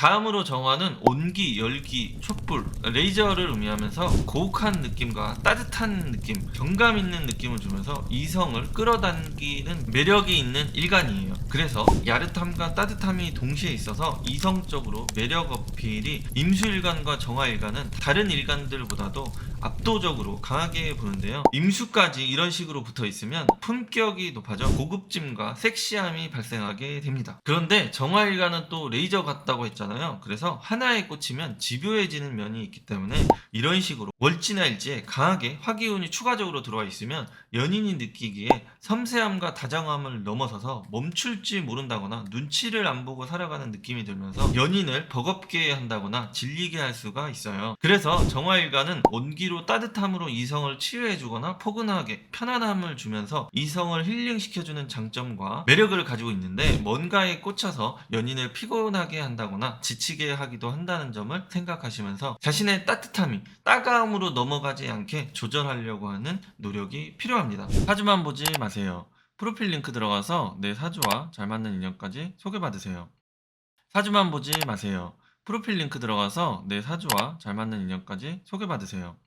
다음으로 정화는 온기, 열기, 촛불, 레이저를 의미하면서 고혹한 느낌과 따뜻한 느낌, 정감 있는 느낌을 주면서 이성을 끌어당기는 매력이 있는 일간이에요. 그래서 야릇함과 따뜻함이 동시에 있어서 이성적으로 매력 어필이 임수일간과 정화일간은 다른 일간들보다도 압도적으로 강하게 보는데요. 임수까지 이런 식으로 붙어 있으면 품격이 높아져 고급짐과 섹시함이 발생하게 됩니다. 그런데 정화일간은 또 레이저 같다고 했잖아요. 그래서 하나에 꽂히면 집요해지는 면이 있기 때문에 이런 식으로 월지나 일지에 강하게 화기운이 추가적으로 들어와 있으면 연인이 느끼기에 섬세함과 다정함을 넘어서서 멈출 지 모른다거나 눈치를 안 보고 살아가는 느낌이 들면서 연인을 버겁게 한다거나 질리게 할 수가 있어요. 그래서 정화일간은 온기로 따뜻함으로 이성을 치유해주거나 포근하게 편안함을 주면서 이성을 힐링시켜주는 장점과 매력을 가지고 있는데 뭔가에 꽂혀서 연인을 피곤하게 한다거나 지치게 하기도 한다는 점을 생각하시면서 자신의 따뜻함이 따가움으로 넘어가지 않게 조절하려고 하는 노력이 필요합니다. 사주만 보지 마세요. 프로필 링크 들어가서 내 사주와 잘 맞는 인연까지 소개받으세요. 사주만 보지 마세요. 프로필 링크 들어가서 내 사주와 잘 맞는 인연까지 소개받으세요.